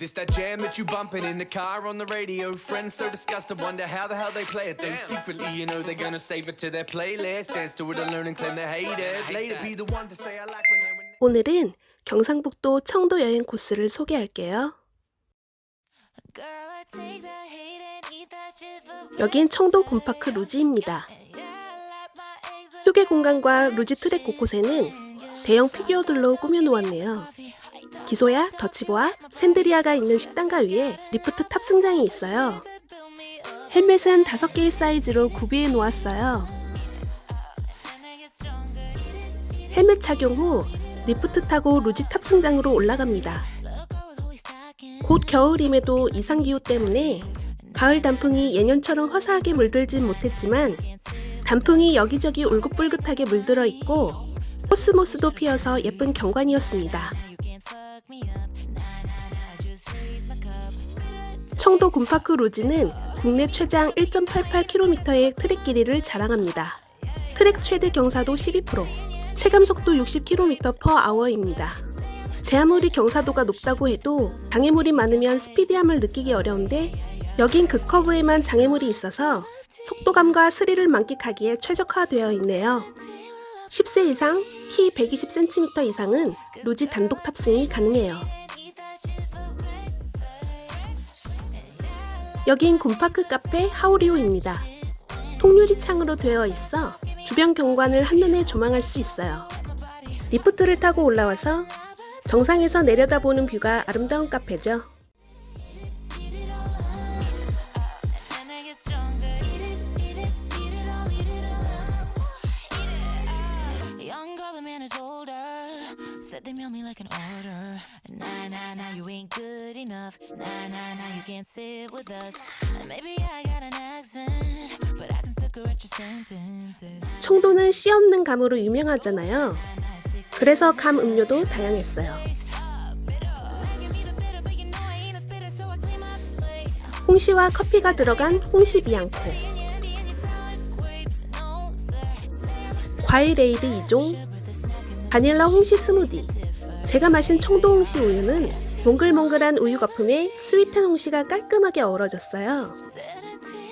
This that jam that you bumping in the car on the radio. Friends so disgusted, wonder how the hell they play it. Though secretly, you know they're gonna save it to their playlist. Dance to it and learn and claim they hate it. Later, be the one to say I like when they're. When 오늘은 경상북도 청도 여행 코스를 소개할게요. 여긴 청도 곰파크 루지입니다. 휴게 공간과 루지 트랙 곳곳에는 대형 피규어들로 꾸며놓았네요. 기소야, 더치보아, 샌드리아가 있는 식당가 위에 리프트 탑승장이 있어요. 헬멧은 5개의 사이즈로 구비해 놓았어요. 헬멧 착용 후 리프트 타고 루지 탑승장으로 올라갑니다. 곧 겨울임에도 이상기후 때문에 가을 단풍이 예년처럼 화사하게 물들진 못했지만 단풍이 여기저기 울긋불긋하게 물들어 있고 코스모스도 피어서 예쁜 경관이었습니다. 청도 군파크 루지는 국내 최장 1.88km의 트랙 길이를 자랑합니다. 트랙 최대 경사도 12%, 체감 속도 60km/h입니다. 제 아무리 경사도가 높다고 해도 장애물이 많으면 스피디함을 느끼기 어려운데 여긴 극커브에만 장애물이 있어서 속도감과 스릴을 만끽하기에 최적화되어 있네요. 10세 이상, 키 120cm 이상은 루지 단독 탑승이 가능해요. 여긴 군파크 카페 하우리오입니다. 통유리 창으로 되어 있어 주변 경관을 한눈에 조망할 수 있어요. 리프트를 타고 올라와서 정상에서 내려다보는 뷰가 아름다운 카페죠. Said they mail me like an order. Nah, nah, nah, you ain't good enough. Nah, nah, nah, you can't sit with us. Maybe I got an accent, but I can still correct your sentences. 청도는 씨 없는 감으로 유명하잖아요. 그래서 감 음료도 다양했어요. But. 홍시와 커피가 들어간 홍시 비앙코. 과일 에이드 2종, 바닐라 홍시 스무디. 제가 마신 청도 홍시 우유는 몽글몽글한 우유 거품에 스윗한 홍시가 깔끔하게 어우러졌어요.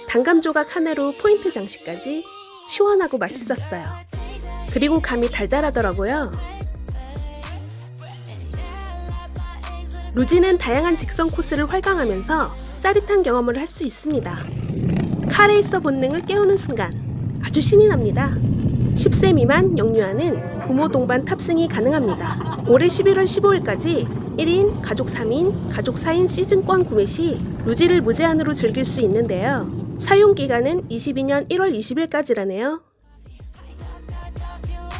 단감 조각 하나로 포인트 장식까지 시원하고 맛있었어요. 그리고 감이 달달하더라고요. 루지는 다양한 직선 코스를 활강하면서 짜릿한 경험을 할 수 있습니다. 카레이서 본능을 깨우는 순간 아주 신이 납니다. 10세 미만 영유아는 부모 동반 탑승이 가능합니다. 올해 11월 15일까지 1인, 가족 3인, 가족 4인 시즌권 구매 시 루지를 무제한으로 즐길 수 있는데요. 사용 기간은 22년 1월 20일까지라네요.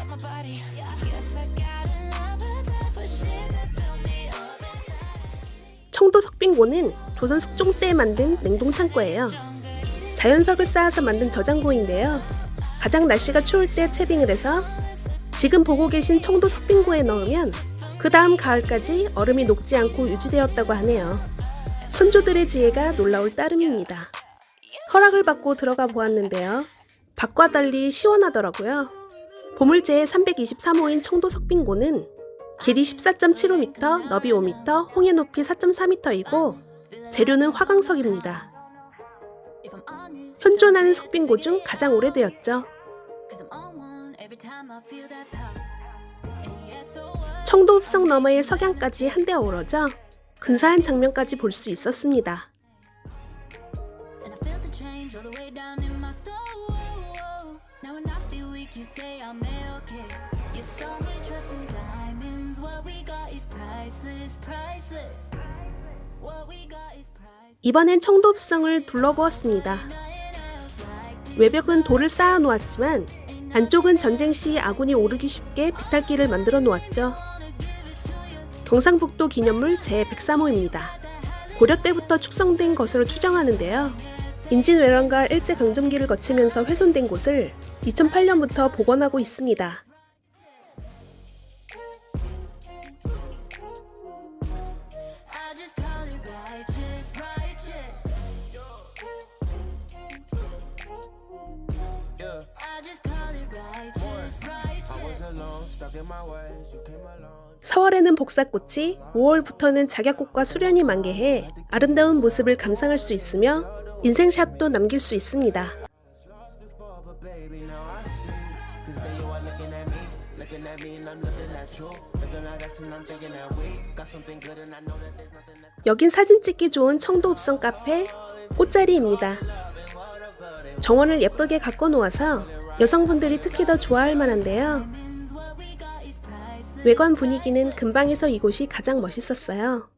my body. Guess I got an appetite for shit that build me up. 청도 석빙고는 조선 숙종 때 만든 냉동 창고예요. 자연석을 쌓아서 만든 저장고인데요. 가장 날씨가 추울 때 채빙을 해서 지금 보고 계신 청도 석빙고에 넣으면 그 다음 가을까지 얼음이 녹지 않고 유지되었다고 하네요. 선조들의 지혜가 놀라울 따름입니다. 허락을 받고 들어가 보았는데요. 밖과 달리 시원하더라고요. 보물제의 323호인 청도 석빙고는 길이 14.75m, 너비 5m, 홍해 높이 4.4m이고 재료는 화강석입니다. 현존하는 석빙고 중 가장 오래되었죠. 청도 읍성 너머의 석양까지 한데 어우러져 근사한 장면까지 볼 수 있었습니다. 이번엔 청도 읍성을 둘러보았습니다. 외벽은 돌을 쌓아 놓았지만 안쪽은 전쟁 시 아군이 오르기 쉽게 비탈길을 만들어 놓았죠. 경상북도 기념물 제103호입니다. 고려 때부터 축성된 것으로 추정하는데요. 임진왜란과 일제강점기를 거치면서 훼손된 곳을 2008년부터 복원하고 있습니다. 4월에는 복사꽃이, 5월부터는 작약꽃과 수련이 만개해 아름다운 모습을 감상할 수 있으며 인생샷도 남길 수 있습니다. 여긴 사진 찍기 좋은 청도 읍성 카페 꽃자리입니다. 정원을 예쁘게 가꿔 놓아서 여성분들이 특히 더 좋아할 만한데요. 외관 분위기는 근방에서 이곳이 가장 멋있었어요.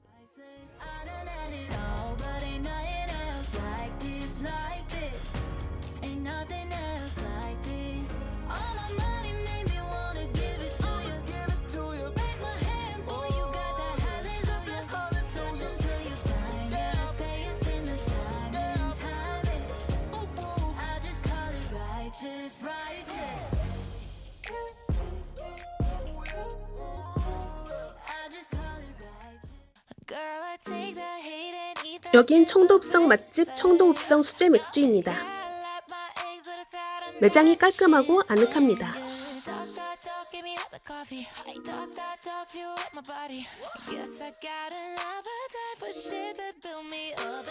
여긴 청도읍성 맛집 청도읍성 수제 맥주입니다. 매장이 깔끔하고 아늑합니다.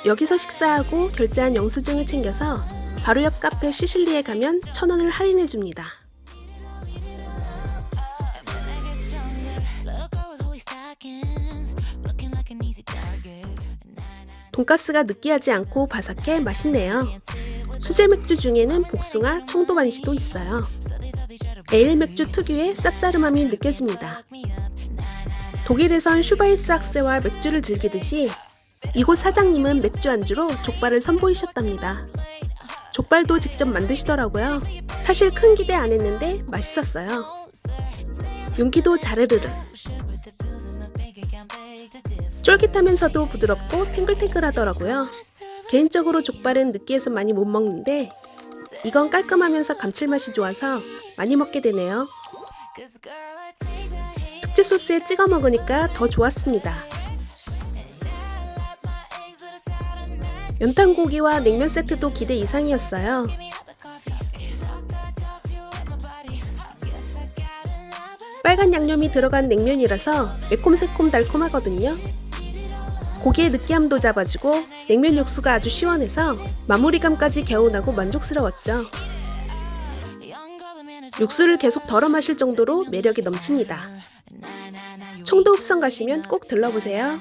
여기서 식사하고 결제한 영수증을 챙겨서 바로 옆 카페 시실리에 가면 천 원을 할인해 줍니다. 돈가스가 느끼하지 않고 바삭해 맛있네요. 수제 맥주 중에는 복숭아, 청도 반시도 있어요. 에일 맥주 특유의 쌉싸름함이 느껴집니다. 독일에선 슈바이스 학세와 맥주를 즐기듯이 이곳 사장님은 맥주 안주로 족발을 선보이셨답니다. 족발도 직접 만드시더라고요. 사실 큰 기대 안 했는데 맛있었어요. 윤기도 자르르르. 쫄깃하면서도 부드럽고 탱글탱글하더라고요. 개인적으로 족발은 느끼해서 많이 못 먹는데 이건 깔끔하면서 감칠맛이 좋아서 많이 먹게 되네요. 특제 소스에 찍어 먹으니까 더 좋았습니다. 연탄고기와 냉면 세트도 기대 이상이었어요. 빨간 양념이 들어간 냉면이라서 매콤새콤 달콤하거든요. 고기의 느끼함도 잡아주고 냉면 육수가 아주 시원해서 마무리감까지 개운하고 만족스러웠죠. 육수를 계속 덜어 마실 정도로 매력이 넘칩니다. You 청도 읍성 가시면 꼭 들러보세요.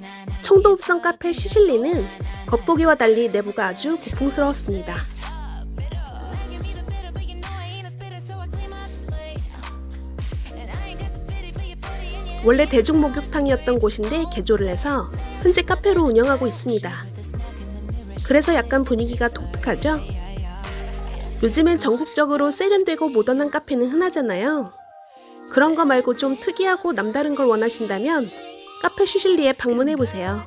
Nah. 청도 읍성 카페 시실리는 겉보기와 달리 내부가 아주 고풍스러웠습니다. 원래 대중 목욕탕이었던 곳인데 개조를 해서 현재 카페로 운영하고 있습니다. 그래서 약간 분위기가 독특하죠? 요즘엔 전국적으로 세련되고 모던한 카페는 흔하잖아요. 그런 거 말고 좀 특이하고 남다른 걸 원하신다면 카페 시실리에 방문해 보세요.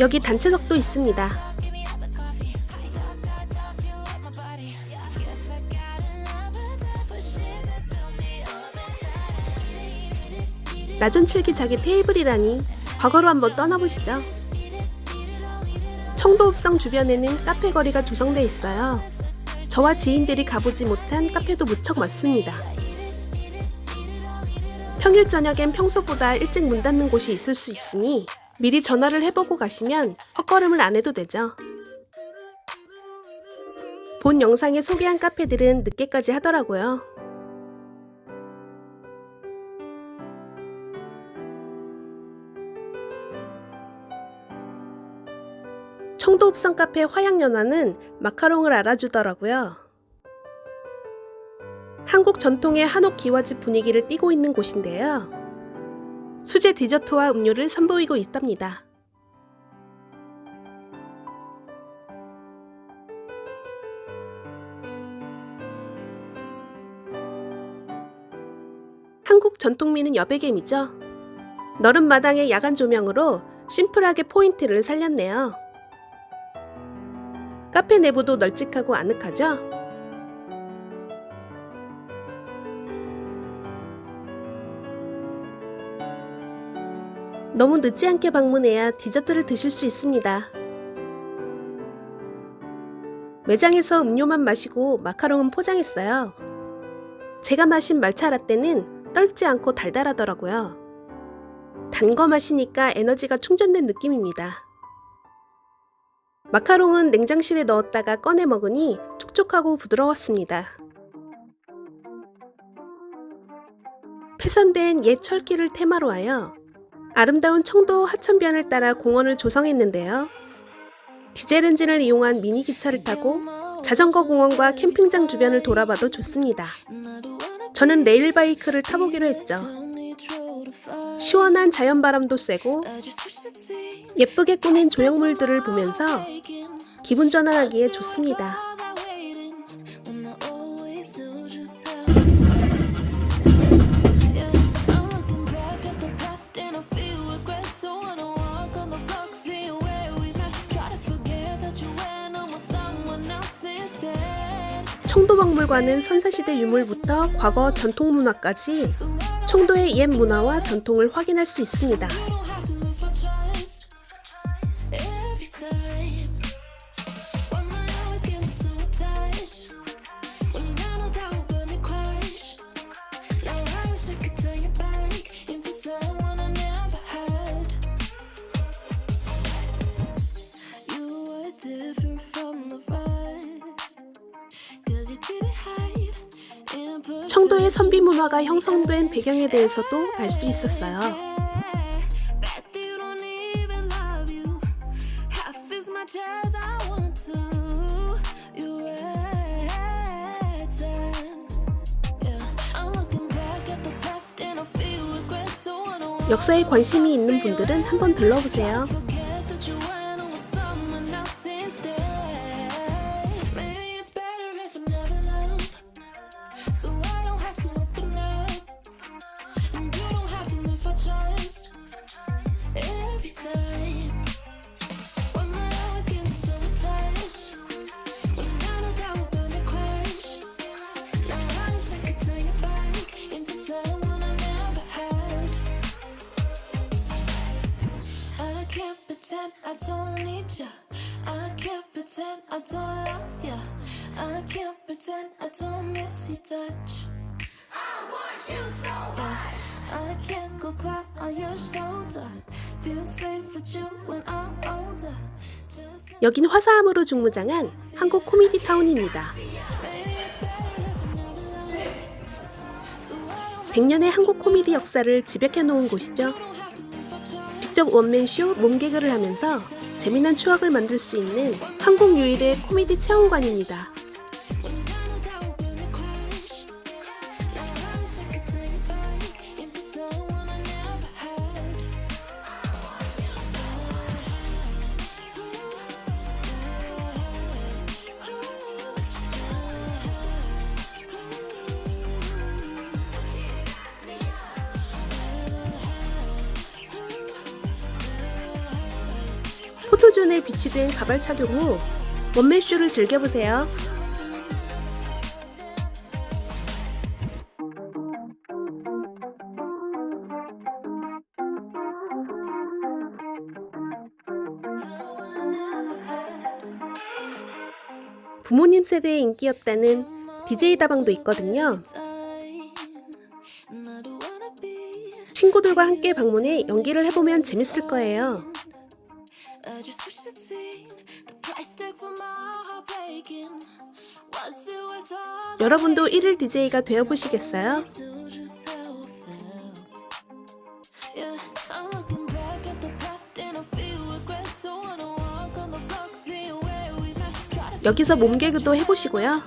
여기 단체석도 있습니다. Up. 나전칠기 자기 테이블이라니 과거로 한번 떠나보시죠. 청도읍성 주변에는 카페 거리가 조성돼 있어요. 저와 지인들이 가보지 못한 카페도 무척 많습니다. 평일 저녁엔 평소보다 일찍 문 닫는 곳이 있을 수 있으니 미리 전화를 해보고 가시면 헛걸음을 안 해도 되죠. 본 영상에 소개한 카페들은 늦게까지 하더라고요. 청도읍성 카페 화양연화는 마카롱을 알아주더라고요. 한국 전통의 한옥 기와집 분위기를 띠고 있는 곳인데요. 수제 디저트와 음료를 선보이고 있답니다. 한국 전통미는 여백엠이죠. 너른 마당의 야간 조명으로 심플하게 포인트를 살렸네요. 카페 내부도 널찍하고 아늑하죠? 너무 늦지 않게 방문해야 디저트를 드실 수 있습니다. 매장에서 음료만 마시고 마카롱은 포장했어요. 제가 마신 말차 라떼는 떨지 않고 달달하더라고요. 단 거 마시니까 에너지가 충전된 느낌입니다. 마카롱은 냉장실에 넣었다가 꺼내 먹으니 촉촉하고 부드러웠습니다. 폐선된 옛 철길을 테마로 하여 아름다운 청도 하천변을 따라 공원을 조성했는데요. 디젤 엔진을 이용한 미니 기차를 타고 자전거 공원과 캠핑장 주변을 돌아봐도 좋습니다. 저는 레일바이크를 타보기로 했죠. 시원한 자연바람도 쐬고 예쁘게 꾸민 조형물들을 보면서 기분 전환하기에 좋습니다. 청도박물관은 선사시대 유물부터 과거 전통문화까지 청도의 옛 문화와 전통을 확인할 수 있습니다. 청도의 선비 문화가 형성된 배경에 대해서도 알 수 있었어요. 역사에 관심이 있는 분들은 한번 들러보세요. I don't love you. I can't pretend I don't miss your touch. I want you so bad. I can't go cry on your shoulder. Feel safe with you when I'm older. 여긴 화사함으로 중무장한 한국 코미디 타운입니다. maybe it's better if I never love. So I don't 100년의 한국 코미디 역사를 집약해 놓은 곳이죠. 직접 원맨쇼, 몸개그를 하면서 재미난 추억을 만들 수 있는 한국 유일의 코미디 체험관입니다. 포토존에 비치된 가발 착용 후 원맨쇼를 즐겨보세요. 부모님 세대의 인기였다는 DJ 다방도 있거든요. 친구들과 함께 방문해 연기를 해보면 재밌을 거예요. I just wish I'd seen the price tag for my heart breaking. Was it worth all the 여러분도 1일 DJ가 되어보시겠어요? to just how I felt? Yeah, I'm looking back at the past and I feel regret. Don't wanna walk on the block, see where we met. Try to 여기서 몸개그도 해보시고요.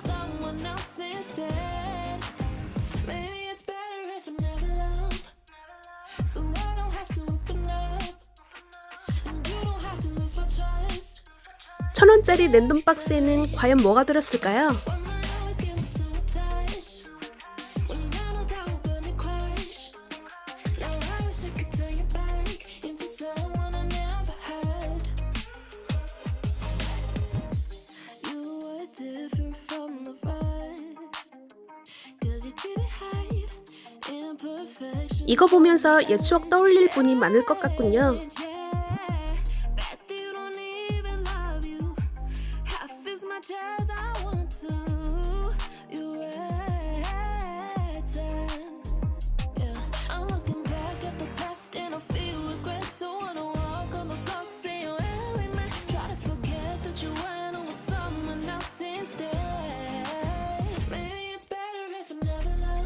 천 원짜리 랜덤 박스에는 과연 뭐가 들었을까요? 이거 보면서 옛 추억 떠올릴 분이 많을 것 같군요.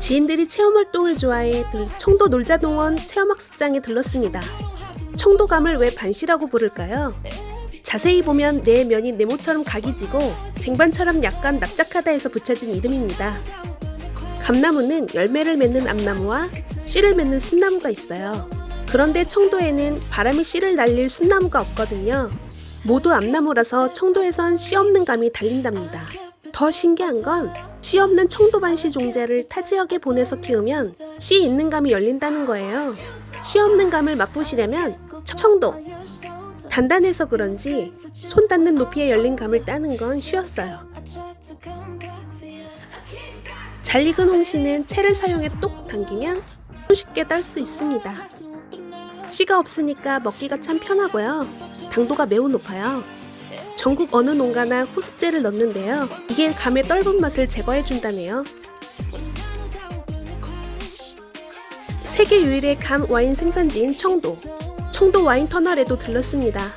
지인들이 체험 활동을 좋아해 들- 청도 놀자동원 체험학습장에 들렀습니다. 청도감을 왜 반시라고 부를까요? 자세히 보면 내 면이 네모처럼 각이 지고 쟁반처럼 약간 납작하다 해서 붙여진 이름입니다. 감나무는 열매를 맺는 암나무와 씨를 맺는 순나무가 있어요. 그런데 청도에는 바람이 씨를 날릴 순나무가 없거든요. 모두 암나무라서 청도에선 씨 없는 감이 달린답니다. 더 신기한 건 씨 없는 청도반시 종자를 타 지역에 보내서 키우면 씨 있는 감이 열린다는 거예요. 씨 없는 감을 맛보시려면 청도 단단해서 그런지 손 닿는 높이에 열린 감을 따는 건 쉬웠어요. 잘 익은 홍시는 채를 사용해 똑 당기면 쉽게 딸 수 있습니다. 씨가 없으니까 먹기가 참 편하고요. 당도가 매우 높아요. 전국 어느 농가나 후숙제를 넣는데요. 이게 감의 떫은 맛을 제거해 준다네요. 세계 유일의 감 와인 생산지인 청도. 청도 와인 터널에도 들렀습니다.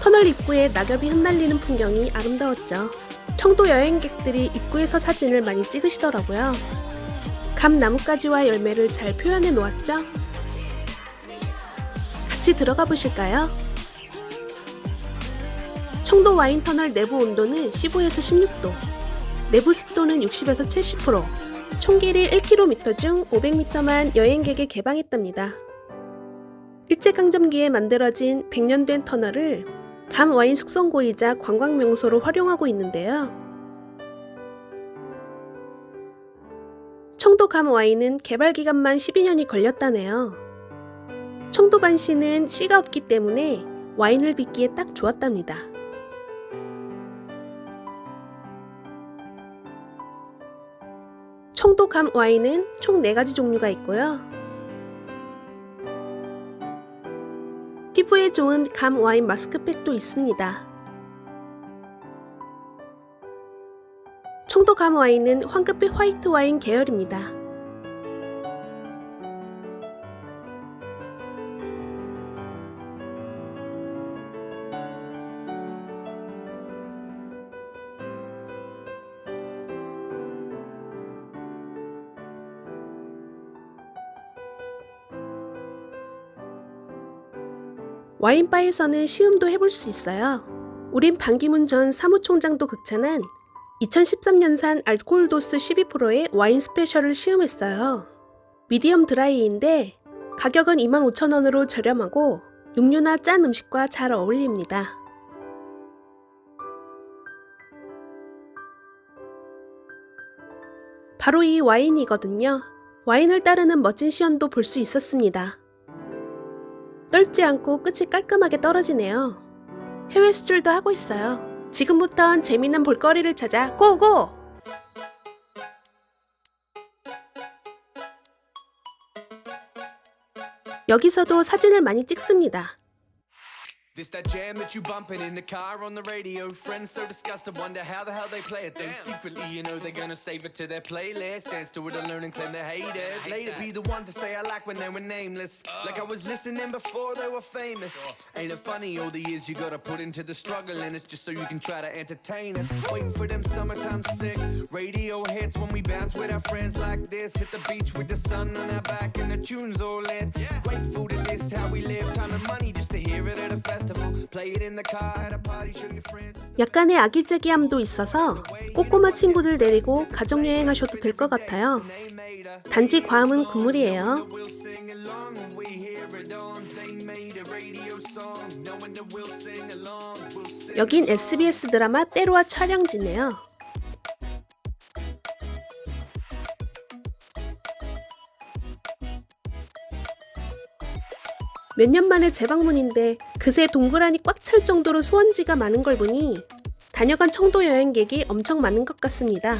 터널 입구에 낙엽이 흩날리는 풍경이 아름다웠죠. 청도 여행객들이 입구에서 사진을 많이 찍으시더라고요. 감 나뭇가지와 열매를 잘 표현해 놓았죠? 같이 들어가 보실까요? 청도 와인 터널 내부 온도는 15에서 16도, 내부 습도는 60에서 70%, 총 길이 1km 중 500m만 여행객에 개방했답니다. 일제강점기에 만들어진 100년 된 터널을 감 와인 숙성고이자 관광 명소로 활용하고 있는데요. 청도 감 와인은 개발 기간만 12년이 걸렸다네요. 청도 반씨는 씨가 없기 때문에 와인을 빚기에 딱 좋았답니다. 청도 감 와인은 총 4가지 종류가 있고요. 피부에 좋은 감 와인 마스크팩도 있습니다. 청도 감 와인은 황급빛 화이트 와인 계열입니다. 와인바에서는 시음도 해볼 수 있어요. 우린 반기문 전 사무총장도 극찬한 2013년산 알코올 도수 12%의 와인 스페셜을 시음했어요. 미디엄 드라이인데 가격은 25,000원으로 저렴하고 육류나 짠 음식과 잘 어울립니다. 바로 이 와인이거든요. 와인을 따르는 멋진 시연도 볼 수 있었습니다. 떨지 않고 끝이 깔끔하게 떨어지네요. 해외 수출도 하고 있어요. 지금부턴 재미난 볼거리를 찾아 고고! 여기서도 사진을 많이 찍습니다. This that jam that you bumping in the car on the radio. Friends so disgusted, wonder how the hell they play it. Though secretly, you know they're gonna save it to their playlist. Dance to it learn and claim they hate it. Later, be the one to say I like when they were nameless. Like I was listening before they were famous. Ain't it funny all the years you gotta put into the struggle, and it's just so you can try to entertain us. Waiting for them summertime sick radio hits when we bounce with our friends like this. Hit the beach with the sun on our back and the tunes all lit. Grateful to this how we live. Time and money just to hear it at a festival. 약간의 아기자기함도 있어서 꼬꼬마 친구들 데리고 가족여행 하셔도 될 것 같아요. 단지 과음은 국물이에요. 여긴 SBS 드라마 때로와 촬영지네요. 몇 년 만에 재방문인데 그새 동그라니 꽉 찰 정도로 소원지가 많은 걸 보니 다녀간 청도 여행객이 엄청 많은 것 같습니다.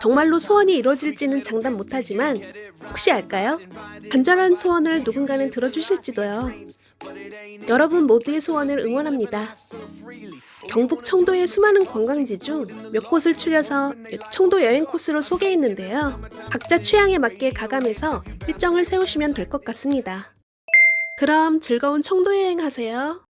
정말로 소원이 이루어질지는 장담 못하지만 혹시 알까요? 간절한 소원을 누군가는 들어주실지도요. 여러분 모두의 소원을 응원합니다. 경북 청도의 수많은 관광지 중 몇 곳을 추려서 청도 여행 코스로 소개했는데요. 각자 취향에 맞게 가감해서 일정을 세우시면 될 것 같습니다. 그럼 즐거운 청도 여행 하세요.